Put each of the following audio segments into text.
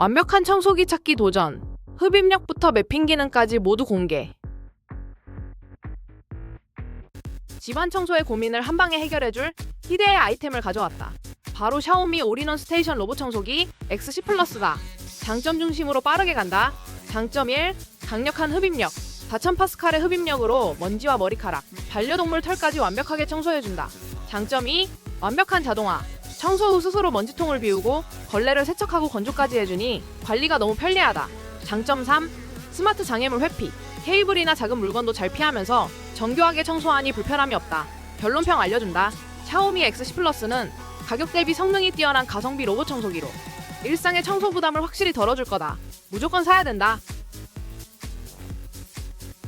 완벽한 청소기 찾기 도전. 흡입력부터 매핑 기능까지 모두 공개. 집안 청소의 고민을 한 방에 해결해줄 희대의 아이템을 가져왔다. 바로 샤오미 올인원 스테이션 로봇 청소기 X10 플러스다. 장점 중심으로 빠르게 간다. 장점 1. 강력한 흡입력. 4000 파스칼의 흡입력으로 먼지와 머리카락, 반려동물 털까지 완벽하게 청소해준다. 장점 2. 완벽한 자동화. 청소 후 스스로 먼지통을 비우고 걸레를 세척하고 건조까지 해주니 관리가 너무 편리하다. 장점 3. 스마트 장애물 회피. 케이블이나 작은 물건도 잘 피하면서 정교하게 청소하니 불편함이 없다. 결론평 알려준다. 샤오미 X10 플러스는 가격 대비 성능이 뛰어난 가성비 로봇 청소기로 일상의 청소 부담을 확실히 덜어줄 거다. 무조건 사야 된다.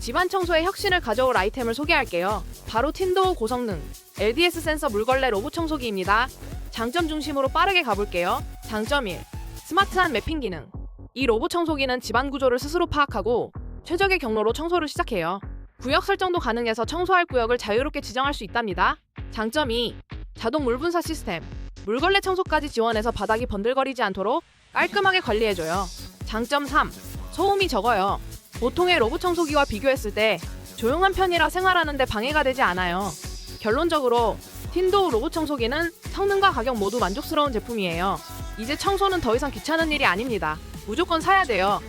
집안 청소에 혁신을 가져올 아이템을 소개할게요. 바로 틴도우 고성능 LDS 센서 물걸레 로봇 청소기입니다. 장점 중심으로 빠르게 가볼게요. 장점 1. 스마트한 매핑 기능. 이 로봇 청소기는 집안 구조를 스스로 파악하고 최적의 경로로 청소를 시작해요. 구역 설정도 가능해서 청소할 구역을 자유롭게 지정할 수 있답니다. 장점 2. 자동 물 분사 시스템. 물걸레 청소까지 지원해서 바닥이 번들거리지 않도록 깔끔하게 관리해줘요. 장점 3. 소음이 적어요. 보통의 로봇 청소기와 비교했을 때 조용한 편이라 생활하는데 방해가 되지 않아요. 결론적으로 틴도우 로봇 청소기는 성능과 가격 모두 만족스러운 제품이에요. 이제 청소는 더 이상 귀찮은 일이 아닙니다. 무조건 사야 돼요.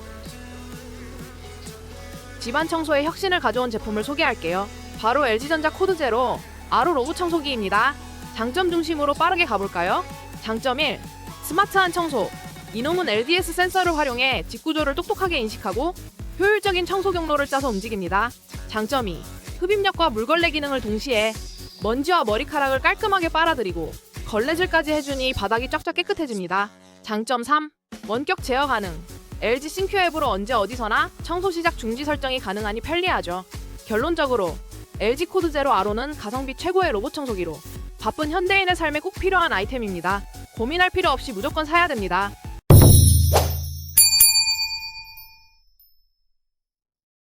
집안 청소에 혁신을 가져온 제품을 소개할게요. 바로 LG전자 코드 제로 아로 로봇 청소기입니다. 장점 중심으로 빠르게 가볼까요? 장점 1. 스마트한 청소. 이놈은 LDS 센서를 활용해 집 구조를 똑똑하게 인식하고 효율적인 청소 경로를 짜서 움직입니다. 장점 2. 흡입력과 물걸레 기능을 동시에 먼지와 머리카락을 깔끔하게 빨아들이고 걸레질까지 해주니 바닥이 쫙쫙 깨끗해집니다. 장점 3. 원격 제어 가능. LG 싱큐 앱으로 언제 어디서나 청소 시작 중지 설정이 가능하니 편리하죠. 결론적으로 LG 코드 제로 아로는 가성비 최고의 로봇 청소기로 바쁜 현대인의 삶에 꼭 필요한 아이템입니다. 고민할 필요 없이 무조건 사야 됩니다.